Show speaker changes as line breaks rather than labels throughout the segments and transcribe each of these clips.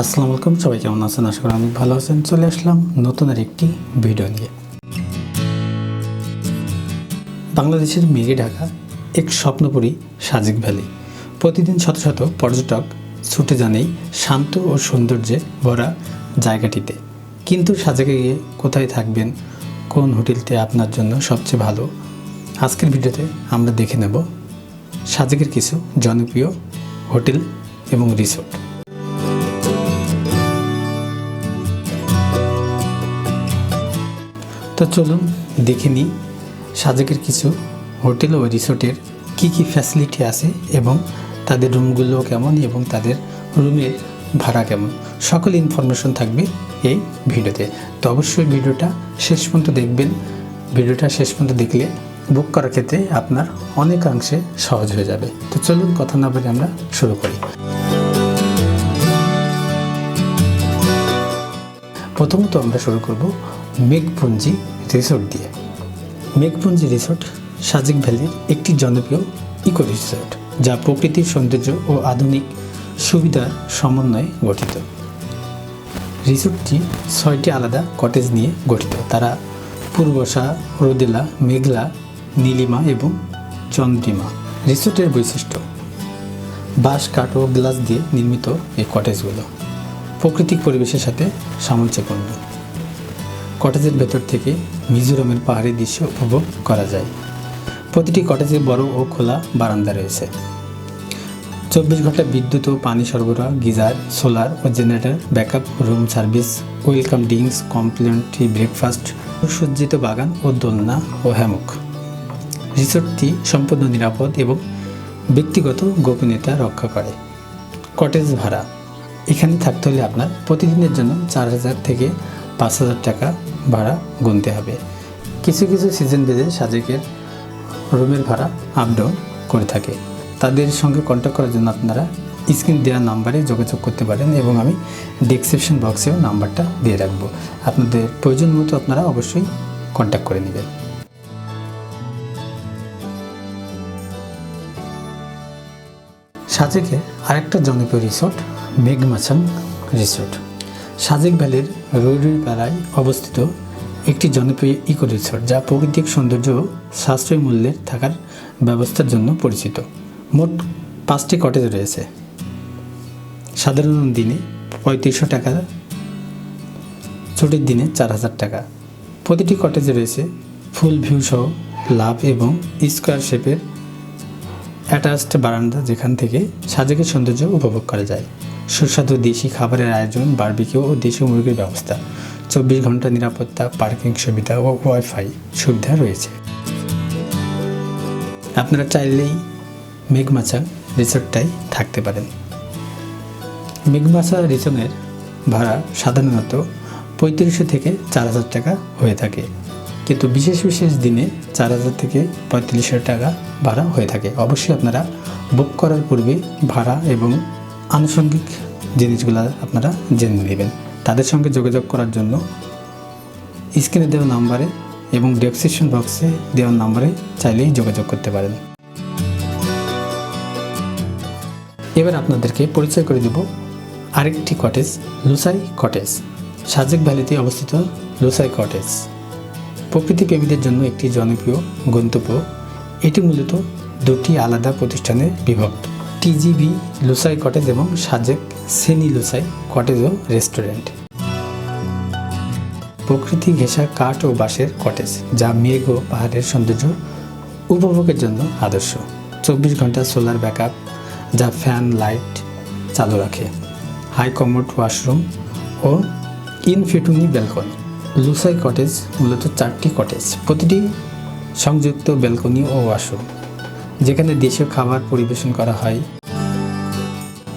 আসসালামু আলাইকুম, সবাই কেমন আছেন? আশা করি অনেক ভালো আছেন। চলে আসলাম নতুন আর একটি ভিডিও নিয়ে। বাংলাদেশের মেঘে ঢাকা এক স্বপ্নপুরী সাজিক ভ্যালি। প্রতিদিন শত শত পর্যটক ছুটে যান এই শান্ত ও সৌন্দর্যে ভরা জায়গাটিতে। কিন্তু সাজেকে গিয়ে কোথায় থাকবেন, কোন হোটেলতে আপনার জন্য সবচেয়ে ভালো, আজকের ভিডিওতে আমরা দেখে নেব সাজেকের কিছু জনপ্রিয় হোটেল এবং রিসোর্ট। তো চলুন দেখে নিই সাজেকের কিছু হোটেল ও রিসোর্টের কি কি ফ্যাসিলিটি আছে এবং তাদের রুমগুলো কেমন এবং তাদের রুমের ভাড়া কেমন। সকল ইনফরমেশন থাকবে এই ভিডিওতে। তো অবশ্যই ভিডিওটা শেষ পর্যন্ত দেখবেন। ভিডিওটা শেষ পর্যন্ত দেখলে বুক করার ক্ষেত্রে আপনার অনেকাংশে সহজ হয়ে যাবে। তো চলুন কথা না বলে আমরা শুরু করি। প্রথমত আমরা শুরু করব মেঘপুঞ্জি রিসোর্ট দিয়ে। মেঘপুঞ্জি রিসোর্ট সাজিক ভ্যালির একটি জনপ্রিয় ইকো রিসোর্ট, যা প্রকৃতির সৌন্দর্য ও আধুনিক সুবিধার সমন্বয়ে গঠিত। রিসোর্টটি ছয়টি আলাদা কটেজ নিয়ে গঠিত। তারা পূর্বশা, রোদেলা, মেঘলা, নীলিমা এবং চন্দ্রিমা। রিসোর্টের বৈশিষ্ট্য, বাঁশ, কাঠ ও গ্লাস দিয়ে নির্মিত এই কটেজগুলো। প্রাকৃতিক পরিবেশের সাথে সামঞ্জস্যপূর্ণ। কটেজের ভেতর থেকে মিজোরামের পাহাড়ি দৃশ্য উপভোগ করা যায়। প্রতিটি কটেজে বড় ও খোলা বারান্দা রয়েছে। চব্বিশ ঘণ্টা বিদ্যুৎ ও পানি সরবরাহ, গিজার, সোলার ও generator, backup, room service, welcome drinks, complimentary breakfast সজ্জিত বাগান ও দোলনা ও হ্যামক। রিসোর্টটি সম্পূর্ণ নিরাপদ এবং ব্যক্তিগত গোপনীয়তা রক্ষা করে। কটেজ ভাড়া এখানে থাকতে হলে আপনার প্রতিদিনের জন্য চার হাজার থেকে পাঁচ হাজার টাকা ভাড়া গুনতে হবে। কিছু কিছু সিজন বেঁধে সাজেকের রুমের ভাড়া আপ ডাউন করে থাকে। তাদের সঙ্গে কন্ট্যাক্ট করার জন্য আপনারা স্ক্রিন দেওয়া নাম্বারে যোগাযোগ করতে পারেন এবং আমি ডেসক্রিপশন বক্সেও নাম্বারটা দিয়ে রাখব। আপনাদের প্রয়োজন মতো আপনারা অবশ্যই কন্ট্যাক্ট করে নেবেন। সাজেকের আরেকটা জনপ্রিয় রিসোর্ট মেঘমাছাং রিসোর্ট। সাজেক ভ্যালির রৈরুই পাড়ায় অবস্থিত একটি জনপ্রিয় ইকো রিসোর্ট, যা প্রাকৃতিক সৌন্দর্য সাশ্রয়ী মূল্যের থাকার ব্যবস্থার জন্য পরিচিত। মোট পাঁচটি কটেজ রয়েছে। সাধারণ দিনে পঁয়ত্রিশশো টাকা, ছুটির দিনে চার হাজার টাকা। প্রতিটি কটেজে রয়েছে ফুল ভিউ সহ লাভ এবং স্কোয়ার শেপের অ্যাটাচড বারান্দা যেখান থেকে সাজেকের সৌন্দর্য উপভোগ করা যায়। সুস্বাদু দেশি খাবারের আয়োজন, বারবিকিউ ও দেশি মুরগির ব্যবস্থা, চব্বিশ ঘণ্টা নিরাপত্তা, পার্কিং সুবিধা ও ওয়াইফাই সুবিধা রয়েছে। আপনারা চাইলেই মেঘমাচা রিসোর্টটাই থাকতে পারেন। মেঘমাছা রিসোর্টের ভাড়া সাধারণত পঁয়ত্রিশশো থেকে চার হাজার টাকা হয়ে থাকে। কিন্তু বিশেষ বিশেষ দিনে চার হাজার থেকে পঁয়ত্রিশশো টাকা ভাড়া হয়ে থাকে। অবশ্যই আপনারা বুক করার পূর্বে ভাড়া এবং আনুষঙ্গিক জিনিসগুলো আপনারা জেনে নেবেন। তাদের সঙ্গে যোগাযোগ করার জন্য স্ক্রিনে দেওয়া নাম্বারে এবং ডেসক্রিপশন বক্সে দেওয়া নাম্বারে চাইলেই যোগাযোগ করতে পারেন। এবার আপনাদেরকে পরিচয় করে দেব আরেকটি কটেজ লুসাই কটেজ সাজেক ভ্যালিতে অবস্থিত লুসাই কটেজ প্রকৃতি প্রেমীদের জন্য একটি জনপ্রিয় গন্তব্য, এটি মূলত দুটি আলাদা প্রতিষ্ঠানে বিভক্ত। টিজিবি লুসাই কটেজ এবং সাজেক সেনি লুসাই কটেজ ও রেস্টুরেন্ট। প্রকৃতি ঘেঁষা কাঠ ও বাঁশের কটেজ, যা মেঘ ও পাহাড়ের সৌন্দর্য উপভোগের জন্য আদর্শ। চব্বিশ ঘণ্টা সোলার ব্যাকআপ, যা ফ্যান, লাইট চালু রাখে। হাই কমোড ওয়াশরুম ও ইনফিটুনি ব্যালকনি। লুসাই কটেজ মূলত চারটি কটেজ। প্রতিটি সংযুক্ত ব্যালকনি ও ওয়াশরুম, যেখানে দেশীয় খাবার পরিবেশন করা হয়।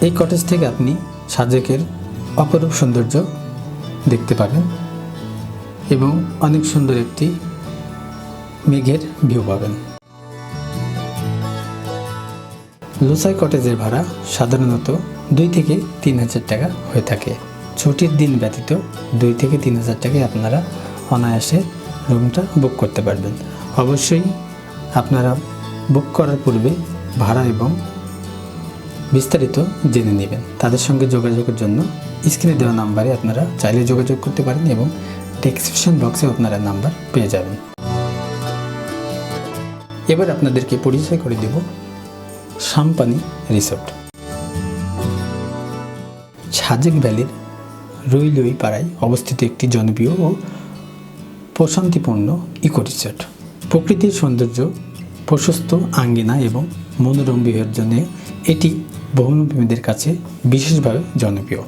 এই কটেজ থেকে আপনি সাজেকের অপরূপ সৌন্দর্য দেখতে পাবেন এবং অনেক সুন্দর একটি মেঘের ভিউ পাবেন। লুসাই কটেজের ভাড়া সাধারণত দুই থেকে তিন হাজার টাকা হয়ে থাকে। ছুটির দিন ব্যতীত দুই থেকে তিন হাজার টাকায় আপনারা অনায়াসে রুমটা বুক করতে পারবেন। অবশ্যই আপনারা বুক করার পূর্বে ভাড়া এবং বিস্তারিত জেনে নেবেন। তাদের সঙ্গে যোগাযোগের জন্য স্ক্রিনে দেওয়া নাম্বারে আপনারা চাইলে যোগাযোগ করতে পারেন এবং ডেসক্রিপশন বক্সে আপনারা নাম্বার পেয়ে যাবেন। এবার আপনাদেরকে পরিচয় করে দেব সাম্পানি রিসোর্ট। সাজেক ভ্যালির রুইলুই পাড়ায় অবস্থিত একটি জনপ্রিয় ও প্রশান্তিপূর্ণ ইকো রিসোর্ট প্রকৃতির সৌন্দর্য, প্রশস্ত আঙ্গিনা এবং মনোরম বিহের জন্য এটি ভ্রমণপ্রেমীদের কাছে বিশেষভাবে জনপ্রিয়।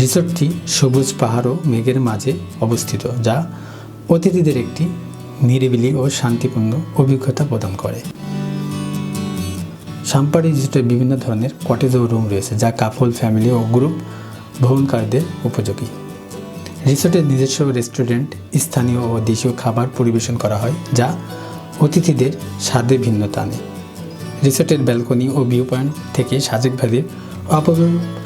রিসোর্টটি সবুজ পাহাড় ও মেঘের মাঝে অবস্থিত, যা অতিথিদের একটি নিরিবিলি ও শান্তিপূর্ণ অভিজ্ঞতা প্রদান করে। সাম্পাড়ি রিসোর্টে বিভিন্ন ধরনের কটেজ ও রুম রয়েছে, যা কাপল, ফ্যামিলি ও গ্রুপ ভ্রমণকারীদের উপযোগী। রিসোর্টের নিজস্ব রেস্টুরেন্ট, স্থানীয় ও দেশীয় খাবার পরিবেশন করা হয়, যা অতিথিদের স্বাদে ভিন্নতা আনে। রিসোর্টের ব্যালকনি ও ভিউ পয়েন্ট থেকে সাজেক ভ্যালির অপূর্ব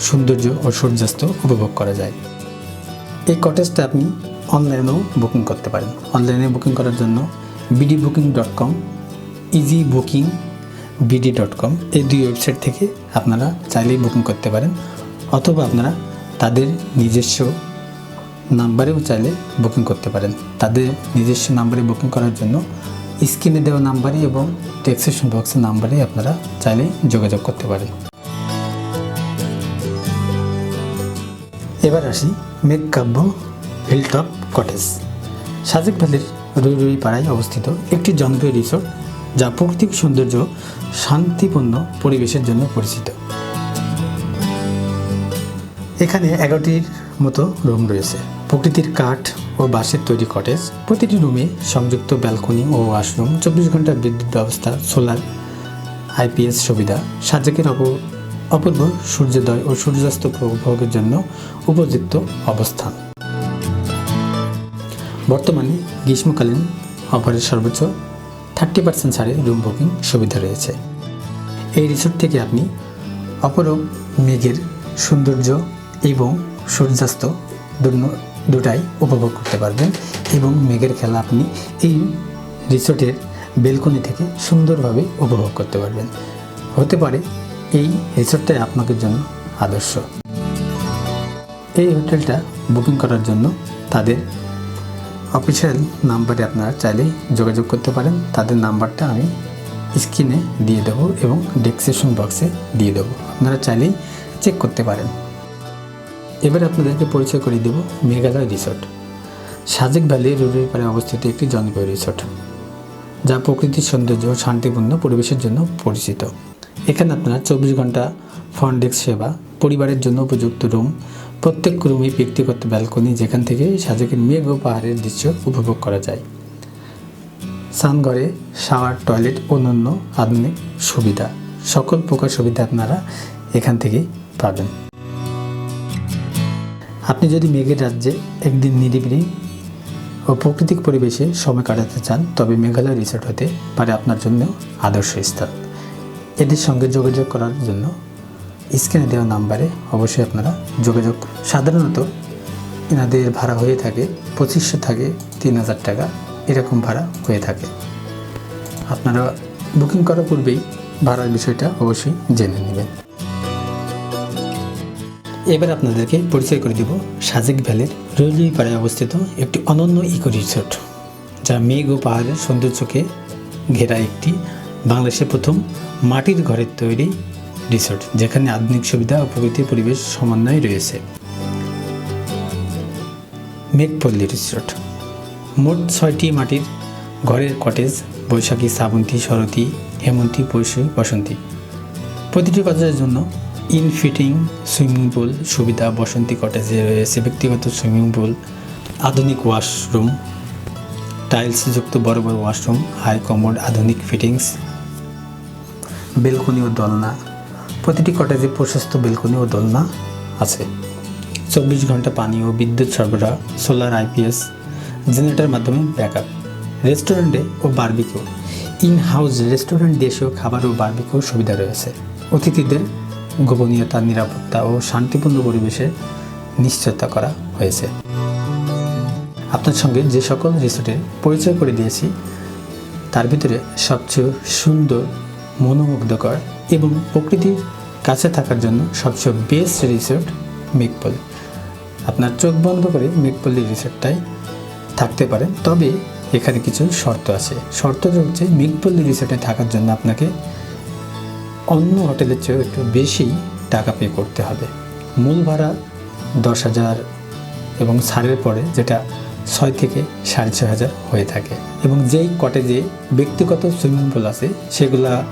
সৌন্দর্য ও সূর্যাস্ত উপভোগ করা যায়। এই কটেজটা আপনি অনলাইনেও বুকিং করতে পারেন। অনলাইনে বুকিং করার জন্য BD booking dot com easy booking BD dot com এই দুই ওয়েবসাইট থেকে আপনারা চাইলেই বুকিং করতে পারেন, অথবা আপনারা তাদের নিজস্ব নাম্বারেও চাইলে বুকিং করতে পারেন। তাদের নিজস্ব নাম্বারে বুকিং করার জন্য স্ক্রিনে দেওয়া নাম্বারে এবং টেক্সেশন বক্সের নাম্বারে আপনারা চাইলে যোগাযোগ করতে পারেন। এবার আসি মেঘ কাব্য হিলটপ কটেজ সাজেক ভ্যালির রুই রুই পাড়ায় অবস্থিত একটি জনপ্রিয় রিসোর্ট যা প্রাকৃতিক সৌন্দর্য, শান্তিপূর্ণ পরিবেশের জন্য পরিচিত। এখানে এগারোটির মতো রুম রয়েছে। প্রকৃতির কাঠ ও বাঁশের তৈরি কটেজ প্রতিটি রুমে সংযুক্ত ব্যালকনি ও ওয়াশরুম চব্বিশ ঘণ্টা বিদ্যুৎ ব্যবস্থা সোলার আইপিএস সুবিধা। সাজেকের অপ, অপূর্ব সূর্যোদয় ও সূর্যাস্ত উপভোগের জন্য উপযুক্ত অবস্থান। বর্তমানে গ্রীষ্মকালীন অফারের সর্বোচ্চ থার্টি পার্সেন্ট ছাড়ে রুম বুকিং সুবিধা রয়েছে। এই রিসোর্ট থেকে আপনি অপরূপ মেঘের সৌন্দর্য এবং সূর্যাস্ত দুটাই উপভোগ করতে পারবেন এবং মেঘের খেলা আপনি এই রিসোর্টের বেলকনি থেকে সুন্দরভাবে উপভোগ করতে পারবেন। হতে পারে এই রিসোর্টটাই আপনাদের জন্য আদর্শ। এই হোটেলটা বুকিং করার জন্য তাদের অফিসিয়াল নাম্বারে আপনারা চাইলে যোগাযোগ করতে পারেন। তাদের নাম্বারটা আমি স্ক্রিনে দিয়ে দেবো এবং ডেসক্রিপশন বক্সে দিয়ে দেবো। আপনারা চাইলেই চেক করতে পারেন। এবার আপনাদেরকে পরিচয় করে দেব মেঘালয় রিসোর্ট। সাজেক ভ্যালি রুরিপাড়ে অবস্থিত একটি জনপ্রিয় রিসোর্ট, যা প্রকৃতির সৌন্দর্য ও শান্তিপূর্ণ পরিবেশের জন্য পরিচিত। এখানে আপনারা চব্বিশ ঘণ্টা ফন্ডেক্স সেবা, পরিবারের জন্য উপযুক্ত রুম, প্রত্যেক রুমে ব্যক্তিগত ব্যালকনি, যেখান থেকে সাজেকের মেঘ ও পাহাড়ের দৃশ্য উপভোগ করা যায়। স্নানঘরে শাওয়ার, টয়লেট, অন্যান্য আধুনিক সুবিধা, সকল প্রকার সুবিধা আপনারা এখান থেকেই পাবেন। আপনি যদি মেঘের রাজ্যে একদিন নিরিবিলি ও প্রাকৃতিক পরিবেশে সময় কাটাতে চান, তবে মেঘালয় রিসোর্ট হতে পারে আপনার জন্য আদর্শ স্থান। এদের সঙ্গে যোগাযোগ করার জন্য স্ক্রিনে দেওয়া নাম্বারে অবশ্যই আপনারা যোগাযোগ সাধারণত এনাদের ভাড়া হয়ে থাকে পঁচিশশো থাকে তিন হাজার টাকা, এরকম ভাড়া হয়ে থাকে। আপনারা বুকিং করার পূর্বেই ভাড়ার বিষয়টা অবশ্যই জেনে নেবেন। এবার আপনাদেরকে পরিচয় করে দিব সাজেক ভ্যালির রৈলি পাড়ায় অবস্থিত একটি অনন্য ইকো রিসোর্ট, যা মেঘ ও পাহাড়ের সৌন্দর্যকে ঘেরা একটি বাংলাদেশের প্রথম মাটির ঘরের তৈরি রিসোর্ট, যেখানে আধুনিক সুবিধা ও প্রকৃতির পরিবেশ সমন্বয় রয়েছে। মেঘপল্লী রিসোর্ট, মোট ছয়টি মাটির ঘরের কটেজ, বৈশাখী, শ্রাবন্তী, শরতী, হেমন্তী পৈশী বসন্তী। প্রতিটি কটেজের জন্য ইনফিটিং সুইমিং পুল সুবিধা বসন্তী কটেজে রয়েছে ব্যক্তিগত সুইমিং পুল, আধুনিক ওয়াশরুম টাইলসযুক্ত বড় বড় ওয়াশরুম, হাই কমোড আধুনিক ফিটিংস, বেলকনি ও দোলনা। প্রতিটি কটেজে প্রশস্ত বেলকনি ও দোলনা আছে। চব্বিশ ঘণ্টা পানি ও বিদ্যুৎ সরবরাহ, সোলার আইপিএস, জেনারেটর মাধ্যমে ব্যাকআপ, রেস্টুরেন্টে ও বার্বিকিউ। ইন হাউস রেস্টুরেন্ট, দেশীয় খাবার ও বার্বিকিউ সুবিধা রয়েছে। অতিথিদের গোপনীয়তা, নিরাপত্তা ও শান্তিপূর্ণ পরিবেশে নিশ্চয়তা করা হয়েছে। আপনার সঙ্গে যে সকল রিসোর্টের পরিচয় করে দিয়েছি, তার ভিতরে সবচেয়ে সুন্দর, মনোমুগ্ধকর এবং প্রকৃতির কাছে থাকার জন্য সবচেয়ে বেস্ট রিসোর্ট মেঘপল্লী আপনার চোখ বন্ধ করে মেঘপল্লী রিসোর্টটাই থাকতে পারেন, তবে এখানে কিছু শর্ত আছে। শর্তটা হচ্ছে মেঘপল্লী রিসোর্টে থাকার জন্য আপনাকে অন্য হোটেলের চেয়েও একটু বেশি টাকা পে করতে হবে। মূল ভাড়া দশ হাজার এবং ছাড়ের পরে যেটা ছয় থেকে সাড়ে ছয় হাজার হয়ে থাকে। এবং যেই কটেজে ব্যক্তিগত সুইমিং পুল আছে, সেগুলা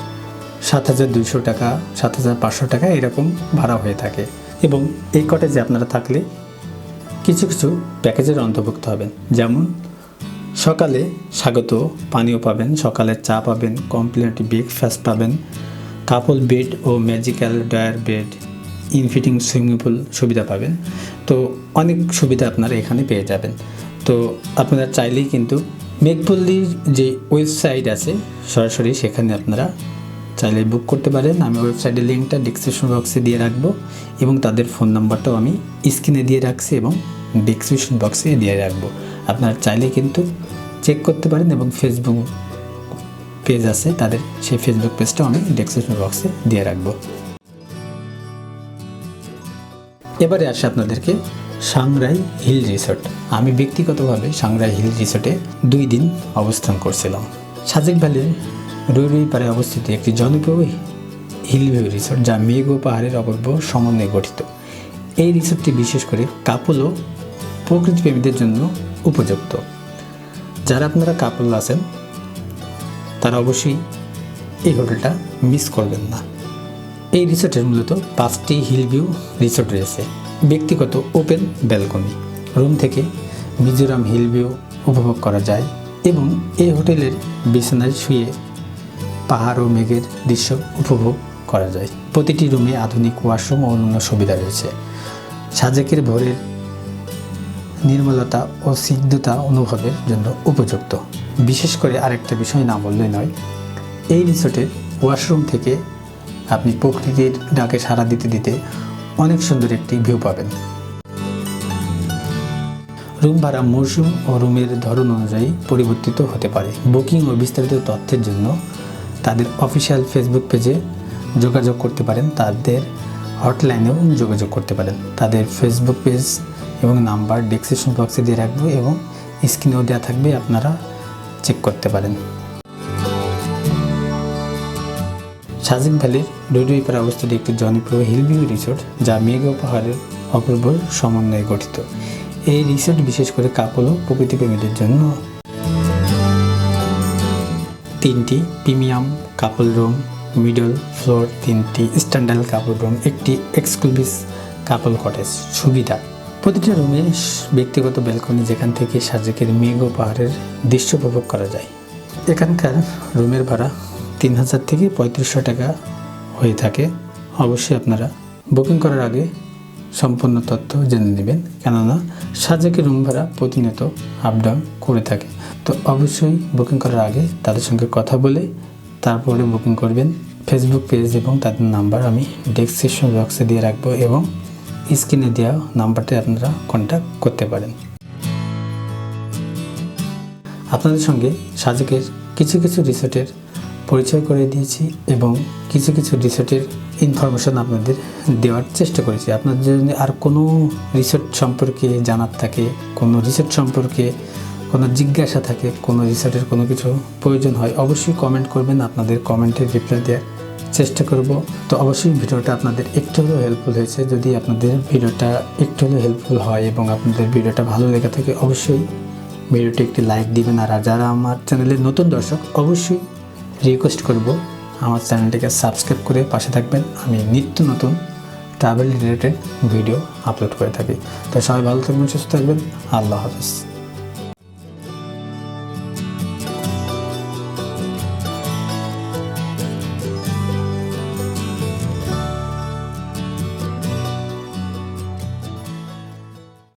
সাত হাজার দুইশো টাকা, সাত হাজার পাঁচশো টাকা এরকম ভাড়া হয়ে থাকে। এবং এই কটেজে আপনারা থাকলে কিছু কিছু প্যাকেজের অন্তর্ভুক্ত হবেন। যেমন সকালে স্বাগত, পানীয় পাবেন সকালে চা পাবেন কমপ্লিমেন্টারি ব্রেকফাস্ট পাবেন কাপল বেড ও magical drawer bed infinity swimming pool সুবিধা পাবেন। তো অনেক সুবিধা আপনারা এখানে পেয়ে যাবেন। তো আপনারা চাইলেই কিন্তু মেঘপল্লির যে ওয়েবসাইট আছে, সরাসরি সেখানে আপনারা চাইলে বুক করতে পারেন। আমি ওয়েবসাইটের লিঙ্কটা ডিসক্রিপশন বক্সে দিয়ে রাখব এবং তাদের ফোন নাম্বারটাও আমি স্ক্রিনে দিয়ে রাখছি এবং ডিসক্রিপশন বক্সে দিয়ে রাখব। আপনারা চাইলে কিন্তু চেক করতে পারেন এবং ফেসবুক পেজ আছে, তাদের সেই ফেসবুক পেজটাও আমি ডিসক্রিপশন বক্সে দিয়ে রাখব। এবারে আসে আপনাদেরকে সাংরাই হিল রিসোর্ট। আমি ব্যক্তিগতভাবে সাংরাই হিল রিসোর্টে দুই দিন অবস্থান করছিলাম। সাজেক ভ্যালির রুই রুই পাড়ে অবস্থিত একটি জনপ্রিয় হিল ভিউ রিসোর্ট, যা মেঘ ও পাহাড়ের অপূর্ব সমন্বয়ে গঠিত। এই রিসোর্টটি বিশেষ করে কাপল ও প্রকৃতিপ্রেমীদের জন্য উপযুক্ত। যারা আপনারা কাপল আছেন তারা অবশ্যই এই হোটেলটা মিস করবেন না। এই রিসোর্টের মূলত পাঁচটি হিল ভিউ রিসোর্ট রয়েছে। ব্যক্তিগত ওপেন ব্যালকনি, রুম থেকে মিজোরাম হিল ভিউ উপভোগ করা যায় এবং এই হোটেলের বিছানায় শুয়ে পাহাড় ও মেঘের দৃশ্য উপভোগ করা যায়। প্রতিটি রুমে আধুনিক ওয়াশরুম ও অন্যান্য সুবিধা রয়েছে। সাজেকের ভোরের নির্মলতা ও সিদ্ধতা অনুভবের জন্য উপযুক্ত। বিশেষ করে আরেকটা বিষয় না বললে নয়, এই রিসোর্টের ওয়াশরুম থেকে আপনি প্রকৃতির ডাকে সাড়া দিতে দিতে অনেক সুন্দর একটি ভিউ পাবেন। রুম ভাড়া মৌসুম ও রুমের ধরন অনুযায়ী পরিবর্তিত হতে পারে। বুকিং ও বিস্তারিত তথ্যের জন্য তাদের অফিসিয়াল ফেসবুক পেজে যোগাযোগ করতে পারেন। তাদের হটলাইনেও যোগাযোগ করতে পারেন। তাদের ফেসবুক পেজ এবং নাম্বার ডিসক্রিপশন বক্সে দিয়ে রাখব এবং স্ক্রিনেও দেওয়া থাকবে, আপনারা চেক করতে পারেন। সাজিক ভ্যালির ডুডুইপাড়া অবস্থিত একটি জনপ্রিয় হিলভিউ রিসোর্ট, যা মেঘ পাহাড়ের অপূর্ব সমন্বয়ে গঠিত। এই রিসোর্ট বিশেষ করে কাপল ও প্রকৃতিপ্রেমীদের জন্য। তিনটি premium couple room, middle floor তিনটি স্ট্যান্ডার্ড কাপল রুম, একটি এক্সক্লুসিভ কাপল কটেজ। সুবিধা প্রতিটা রুমে ব্যক্তিগত ব্যালকনি যেখান থেকে সাজেকের মেঘ ও পাহাড়ের দৃশ্য উপভোগ করা যায়। এখানকার রুমের ভাড়া তিন হাজার থেকে পঁয়ত্রিশশো টাকা হয়ে থাকে। অবশ্যই আপনারা বুকিং করার আগে সম্পূর্ণ তথ্য জেনে নেবেন। কেননা সাজেকের রুম ভাড়া প্রতিনিয়ত আপ ডাউন করে থাকে। তো অবশ্যই বুকিং করার আগে তাদের সঙ্গে কথা বলে তারপরে বুকিং করবেন। ফেসবুক পেজ এবং তাদের নাম্বার আমি ডেসক্রিপশন বক্সে দিয়ে রাখব এবং স্ক্রিনে দেওয়া নাম্বারটি আপনারা কন্ট্যাক্ট করতে পারেন। আপনাদের সঙ্গে সাজেকের কিছু কিছু রিসোর্টের পরিচয় করে দিয়েছি এবং কিছু কিছু রিসোর্টের ইনফরমেশন আপনাদের দেওয়ার চেষ্টা করেছি। আপনাদের যদি আর কোনো রিসোর্ট সম্পর্কে জানার থাকে, কোনো রিসোর্ট সম্পর্কে কোনো জিজ্ঞাসা থাকে, কোনো রিসোর্টের কোনো কিছু প্রয়োজন হয়, অবশ্যই কমেন্ট করবেন। আপনাদের কমেন্টের রিপ্লাই দেওয়ার চেষ্টা করব। তো অবশ্যই ভিডিওটা আপনাদের একটু হলেও হেল্পফুল হয়েছে। যদি আপনাদের ভিডিওটা একটু হলেও হেল্পফুল হয় এবং আপনাদের ভিডিওটা ভালো লেগে থাকে, অবশ্যই ভিডিওটি একটি লাইক দিবেন। আর যারা আমার চ্যানেলের নতুন দর্শক, অবশ্যই রিকোয়েস্ট করব আমার চ্যানেলটিকে সাবস্ক্রাইব করে পাশে থাকবেন। আমি নিত্য নতুন ট্রাভেল রিলেটেড ভিডিও আপলোড করে থাকি। তো সবাই ভালো থাকবেন, সুস্থ থাকবেন। আল্লাহ হাফেজ।